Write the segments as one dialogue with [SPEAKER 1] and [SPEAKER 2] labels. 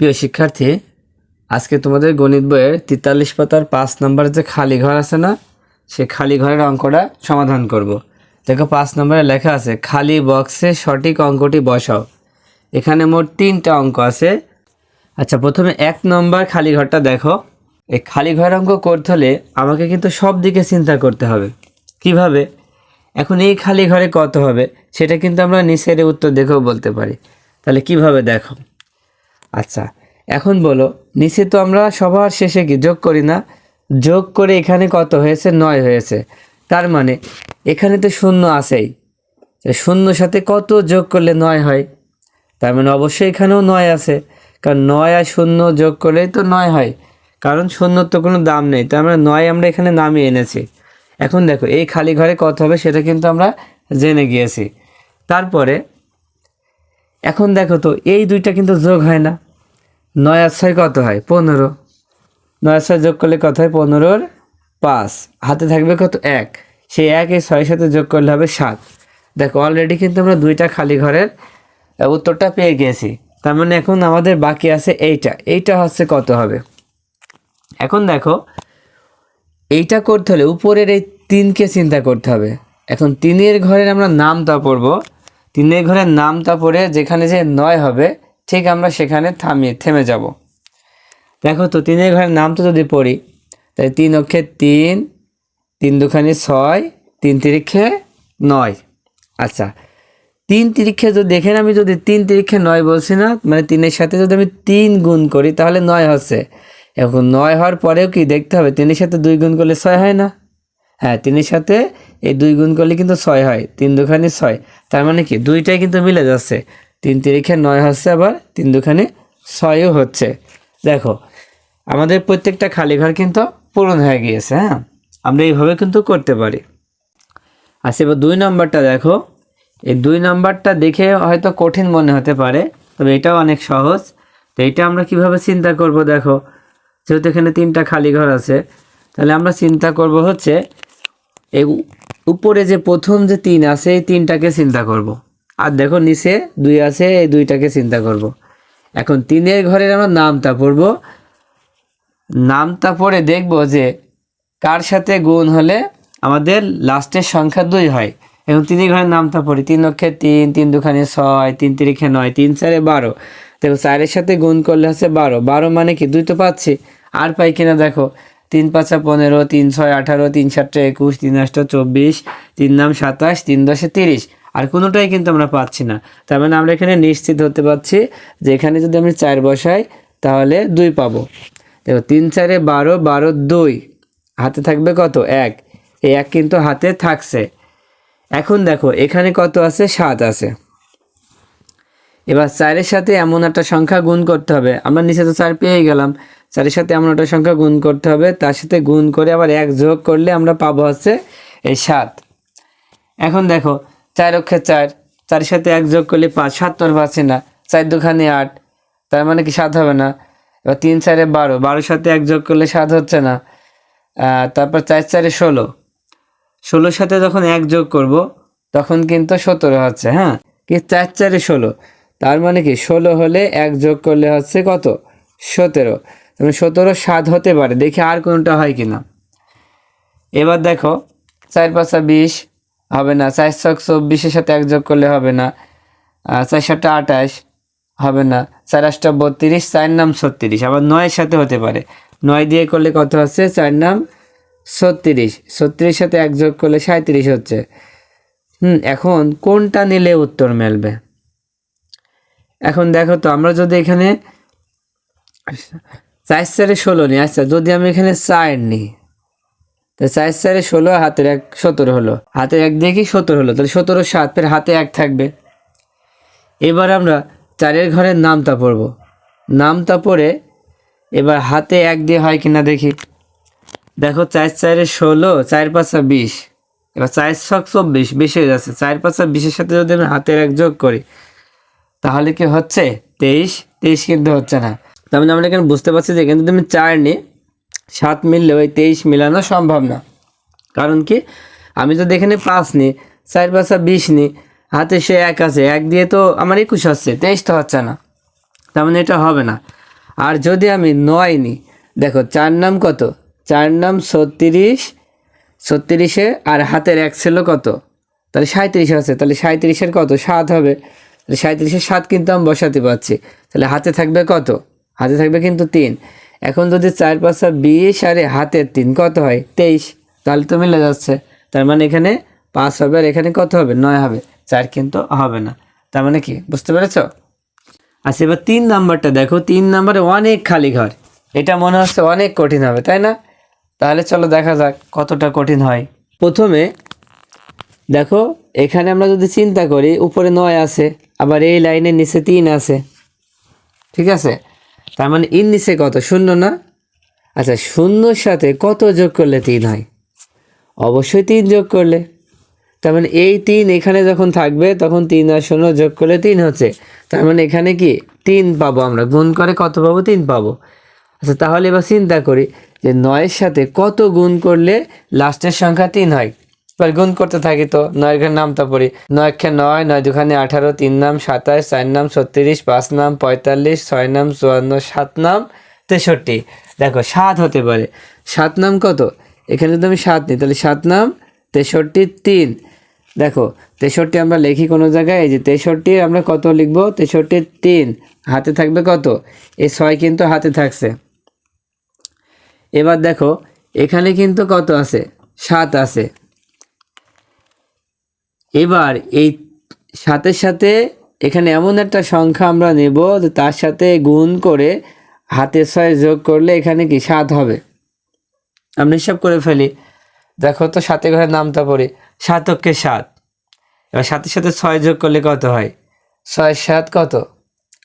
[SPEAKER 1] প্রিয় শিক্ষার্থী, আজকে তোমাদের গণিত বইয়ের তেতাল্লিশ পাতার পাঁচ নম্বর যে খালি ঘর আছে না, সে খালি ঘরের অঙ্কটা সমাধান করব। দেখো, পাঁচ নম্বরে লেখা আছে, খালি বক্সে সঠিক অঙ্কটি বসাও। এখানে মোট তিনটা অঙ্ক আছে। আচ্ছা প্রথমে এক নম্বর খালি ঘরটা দেখো। এই খালি ঘর অঙ্ক করতে হলে আমাকে কিন্তু সব দিকে চিন্তা করতে হবে। কীভাবে? এখন এই খালি ঘরে কত হবে, সেটা কিন্তু আমরা নিচের উত্তর দেখেও বলতে পারি। তাহলে কীভাবে দেখো? আচ্ছা এখন বলো, নিচে তো আমরা সবার শেষে কি যোগ করি না? যোগ করে এখানে কত হয়েছে? নয় হয়েছে। তার মানে এখানে তো শূন্য আছেই। শূন্যর সাথে কত যোগ করলে নয় হয়? তার মানে অবশ্যই এখানেও নয় আছে। কারণ নয় আর শূন্য যোগ করলেই তো নয় হয়। কারণ শূন্যর তো কোনো দাম নেই। তার মানে নয় আমরা এখানে নামিয়ে এনেছি। এখন দেখো, এই খালি ঘরে কত হবে সেটা কিন্তু আমরা জেনে গিয়েছি। তারপরে এখন দেখো তো, এই দুইটা কিন্তু যোগ হয় না। নয় আর ছয় কত হয়? পনেরো। নয় আর ছয় যোগ করলে কত হয়? পনেরোর পাঁচ। হাতে থাকবে কত? এক। সেই এক এই ছয়ের সাথে যোগ করলে হবে সাত। দেখো অলরেডি কিন্তু আমরা দুইটা খালি ঘরের উত্তরটা পেয়ে গিয়েছি তার মানে এখন আমাদের বাকি আছে এইটা। এইটা হচ্ছে কত হবে? এখন দেখো, এইটা করতে হলে উপরের এই তিনকে চিন্তা করতে হবে। এখন তিনের ঘরের আমরা নামটা পড়ব। তিনের ঘরের নামটা পড়ে যেখানে যে নয় হবে, ঠিক আমরা সেখানে থামিয়ে থেমে যাব। দেখো তো, তিনের ঘরের নামটা যদি পড়ি, তাহলে তিন অক্ষে তিন তিন দুখানি ছয়, তিন তিরিক্ষে নয়। আচ্ছা তিন তিরিক্ষে যদি দেখেন আমি যদি তিন তিরিক্ষে নয় বলছি না মানে তিনের সাথে যদি আমি তিন গুণ করি, তাহলে নয় হচ্ছে। এখন নয় হওয়ার পরেও কি দেখতে হবে? তিনের সাথে দুই গুণ করলে ছয় হয় না। হ্যাঁ তিনের সাথে এই দুই গুণ করলে কিন্তু ছয় হয়, তিন দুখানি ছয়। তার মানে কি? দুইটাই কিন্তু মিলে যাচ্ছে। তিন তিরিখে নয় হচ্ছে আবার তিন দুখানি ছয়ও হচ্ছে। দেখো, আমাদের প্রত্যেকটা খালি ঘর কিন্তু পূরণ হয়ে গিয়েছে হ্যাঁ? আমরা এইভাবে কিন্তু করতে পারি। আচ্ছা এবার দুই নম্বরটা দেখো। এই দুই নম্বরটা দেখে হয়তো কঠিন মনে হতে পারে, তবে এটাও অনেক সহজ। তো এইটা আমরা কীভাবে চিন্তা করব দেখো? যেহেতু এখানে তিনটা খালি ঘর আছে, তাহলে আমরা চিন্তা করব হচ্ছে এই উপরে যে প্রথম যে তিন আছে, এই তিনটাকে চিন্তা করব। আর দেখো নিচে দুই আছে, এই দুইটাকে চিন্তা করব। এখন তিনের ঘরের আমরা নামটা পড়ব। নামটা পড়ে দেখব যে কার সাথে গুণ হলে আমাদের লাস্টের সংখ্যা দুই হয়। এখন তিনের ঘরের নামটা পড়ি। তিন অক্ষে তিন তিন দুখানে ছয়, তিন তিরিখে নয়, তিন চারে বারো। দেখো চারের সাথে গুণ করলে হচ্ছে বারো। বারো মানে কি? দুই তো পাচ্ছি। আর পাই কিনা দেখো। তিন পাঁচা পনেরো, তিন ছয় আঠারো, তিন সাতটা একুশ, তিন আটটা চব্বিশ, তিন নাম সাতাশ, তিন দশে তিরিশ। আর কোনোটাই কিন্তু আমরা পাচ্ছি না। তার মানে আমরা এখানে নিশ্চিত হতে পারছি যে এখানে যদি আমি চার বসাই, তাহলে দুই পাবো। দেখো, তিন চারে বারো বারো দুই। হাতে থাকবে কত? এক। এই এক কিন্তু হাতে থাকছে। এখন দেখো, এখানে কত আছে? সাত আছে। এবার চারের সাথে এমন একটা সংখ্যা গুণ করতে হবে। আমরা নিচে তো চার পেয়ে গেলাম। চারের সাথে এমন একটা সংখ্যা গুণ করতে হবে, তার সাথে গুণ করে আবার এক যোগ করলে আমরা পাবো হচ্ছে এই সাত। এখন দেখো, চার অক্ষে চার, চারের সাথে এক যোগ করলে পাঁচ, সাত তোর পাচ্ছি না, চার দুখানে আট, তার মানে কি সাত হবে না? এবার তিন চারে বারো, বারোর সাথে এক যোগ করলে সাত হচ্ছে না। তারপর চার চারে ষোলো, ষোলোর সাথে যখন এক যোগ করব, তখন কিন্তু সতেরো হচ্ছে হ্যাঁ? কি চার চারে ষোলো, তার মানে কি ষোলো হলে এক যোগ করলে হচ্ছে কত? সতেরো। তাহলে সতেরো সাত হতে পারে। দেখি আর কোনটা হয় কি না এবার দেখো, চার পাঁচা বিশ হবে না, চার ছক চব্বিশের সাথে এক যোগ করলে হবে না চার সাতটা আঠাশ হবে না, চার আটটা বত্রিশ, চার নাম ছত্রিশ, আবার নয়ের সাথে হতে পারে। নয় দিয়ে করলে কত হচ্ছে? চার নাম ছত্রিশ ছত্রিশ সাথে এক যোগ করলে সাঁত্রিশ হচ্ছে। হুম, এখন কোনটা নিলে উত্তর মেলবে? এখন দেখো তো, আমরা যদি এখানে চার চারে ষোলো নিই আচ্ছা যদি আমি এখানে চার নিই তো চার চারে ষোলো, হাতের এক সতেরো হলো। হাতের এক কি সতেরো হলো? তাহলে সতেরো সাত ফের হাতে এক থাকবে। এবার আমরা চারের ঘরের নামটা পড়ব। নামটা পড়ে এবার হাতে এক দিয়ে হয় কিনা দেখি। দেখো চার চারে ষোলো, চার পাঁচা বিশ। এবার চার ছক চব্বিশ, বেশি হয়ে যাচ্ছে। চার পাঁচা বিশের সাথে যদি আমি হাতের এক যোগ করি, তাহলে কি হচ্ছে? তেইশ তেইশ কিন্তু হচ্ছে না। তার মানে আমরা এখানে বুঝতে পারছি যে এখানে তুমি চার নিই, সাত মিললে ওই তেইশ মিলানো সম্ভব না। কারণ কি? আমি যদি এখানে পাঁচ নিই, চার পাঁচা বিশ নিই, হাতে সে এক আছে, এক দিয়ে তো আমার একুশ হচ্ছে তেইশ তো হচ্ছে না। তার মানে এটা হবে না। আর যদি আমি নয় নিই, দেখো চার নাম কত? চার নাম ছত্রিশ, ছত্রিশে আর হাতের এক ছিল কত? তাহলে সাঁত্রিশ আছে, তাহলে সাঁত্রিশের কত? সাত হবে। তাহলে সাঁত্রিশের সাত কিন্তু আমি বসাতে পারছি। তাহলে হাতে থাকবে কত? হাতে থাকবে কিন্তু তিন। এখন যদি চার পাঁচা বিশ আরে হাতের তিন, কত হয়? তেইশ। তাহলে তো মিলে যাচ্ছে। তার মানে এখানে পাঁচ হবে আর এখানে কত হবে? নয় হবে। চার কিন্তু হবে না। তার মানে কি? বুঝতে পেরেছ? আচ্ছা এবার তিন নাম্বারটা দেখো। তিন নাম্বারে অনেক খালি ঘর। এটা মনে হচ্ছে অনেক কঠিন হবে, তাই না? তাহলে চলো দেখা যাক কতটা কঠিন হয়। প্রথমে দেখো, এখানে আমরা যদি চিন্তা করি, উপরে নয় আছে, আবার এই লাইনের নিচে তিন আছে। ঠিক আছে? তার মানে ইন নিচে কত? শূন্য না? আচ্ছা শূন্যর সাথে কত যোগ করলে তিন হয়? অবশ্যই তিন যোগ করলে। তার মানে এই তিন এখানে যখন থাকবে, তখন তিন আর শূন্য যোগ করলে তিন হচ্ছে। তার মানে এখানে কি? তিন পাবো আমরা। গুণ করে কত পাবো? তিন পাবো। আচ্ছা তাহলে এবার চিন্তা করি যে নয়ের সাথে কত গুণ করলে লাস্টের সংখ্যা তিন হয়? এবার গুণ করতে থাকি তো নয়ের ঘর নামটা পড়ি। নয় খে নয় নয় দুখানে আঠারো, তিন নাম সাতাশ, চার নাম ছত্রিশ, পাঁচ নাম পঁয়তাল্লিশ, ছয় নাম চুয়ান্ন, সাত নাম তেষট্টি। দেখো, সাত হতে পারে। সাত নাম কত? এখানে যদি আমি সাত নিই, তাহলে সাত নাম তেষট্টি তিন। দেখো, তেষট্টি আমরা লিখি কোনো জায়গায়, এই যে তেষট্টি আমরা কত লিখব? তেষট্টি তিন। হাতে থাকবে কত? এই ছয় কিন্তু হাতে থাকছে। এবার দেখো, এখানে কিন্তু কত আছে? সাত আছে। এবার এই সাথে সাথে এখানে এমন একটা সংখ্যা আমরা নেব তার সাথে গুণ করে হাতে ছয় যোগ করলে এখানে কি সাত হবে? আমরা হিসাব করে ফেলি। দেখো তো সাথে ঘরে নামটা পড়ি। সাতককে সাত। এবার সাথে সাথে ছয় যোগ করলে কত হয়? ছয় সাত কত?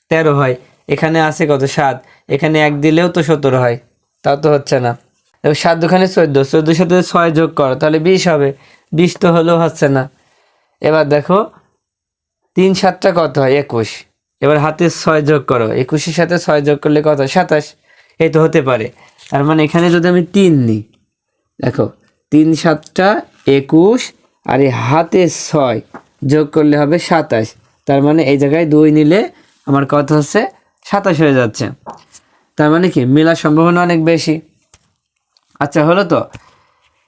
[SPEAKER 1] তেরো হয়। এখানে আছে কত? সাত। এখানে এক দিলেও তো সতেরো হয়। তাও তো হচ্ছে না। এবার সাত দুখানে চোদ্দ। চোদ্দোর সাথে ছয় যোগ করো, তাহলে বিশ হবে। বিশ তো হলেও হচ্ছে না। এবার দেখো, তিন সাতটা কত হয়? একুশ। এবার হাতে ছয় যোগ করো। একুশের সাথে ছয় যোগ করলে কত? সাতাশ। এই তো হতে পারে। তার মানে এখানে যদি আমি তিন নিই, দেখো, তিন সাতটা, একুশ, আর এই হাতে ছয় যোগ করলে হবে সাতাশ। তার মানে এই জায়গায় দুই নিলে আমার কত হচ্ছে? সাতাশ হয়ে যাচ্ছে। তার মানে কি? মেলার সম্ভাবনা অনেক বেশি। আচ্ছা হলো তো?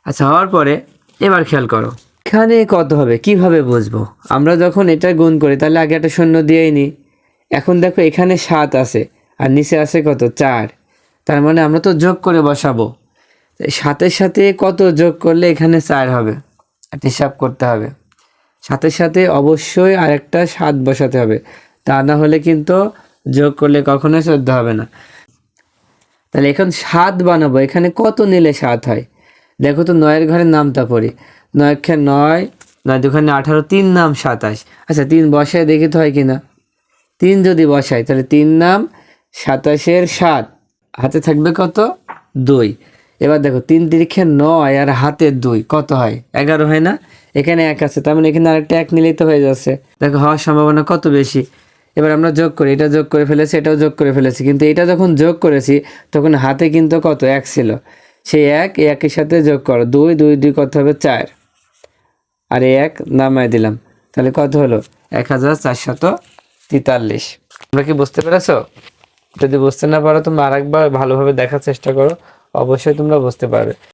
[SPEAKER 1] আচ্ছা হওয়ার পরে এবার খেয়াল করো। এখানে কত হবে? কীভাবে বুঝব? আমরা যখন এটা গুণ করি, তাহলে আগে একটা শূন্য দিয়েই নিই এখন দেখো এখানে সাত আছে, আর নিচে আছে কত? চার। তার মানে আমরা তো যোগ করে বসাবো। সাতের সাথে কত যোগ করলে এখানে চার হবে? একটা হিসাব করতে হবে। সাথে সাথে অবশ্যই আরেকটা সাত বসাতে হবে। তা না হলে কিন্তু যোগ করলে কখনোই চোদ্দ হবে না। তাহলে এখন সাত বানাবো। এখানে কত নিলে সাত হয়? দেখো তো নয়ের ঘরের নামটা পড়ি। নয় নয় নয় দুখানে আঠারো, তিন নাম সাতাশ। আচ্ছা তিন বসায় দেখি তো হয় কি না তিন যদি বসাই তাহলে তিন নাম সাতাশের সাত। হাতে থাকবে কত? দুই। এবার দেখো, তিন তিরিখে নয় আর হাতের দুই, কত হয়? এগারো হয় না? এখানে এক আছে, তার মানে এখানে আরেকটা এক নিলেই তো হয়ে যাচ্ছে। দেখো, হওয়ার সম্ভাবনা কত বেশি? এবার আমরা যোগ করি, এটা যোগ করে ফেলেছি, এটাও যোগ করে ফেলেছি, কিন্তু এটা যখন যোগ করেছি, তখন হাতে কিন্তু কত? এক ছিল। সেই এক একের সাথে যোগ করো। দুই দুই দুই কত হবে? চার। আর এক নামায় দিলাম। তাহলে কত হলো? এক হাজার চারশত তেতাল্লিশ। তোমরা কি বুঝতে পেরেছ? যদি বুঝতে না পারো, তোমরা আরেকবার ভালোভাবে দেখার চেষ্টা করো। অবশ্যই তোমরা বুঝতে পারবে।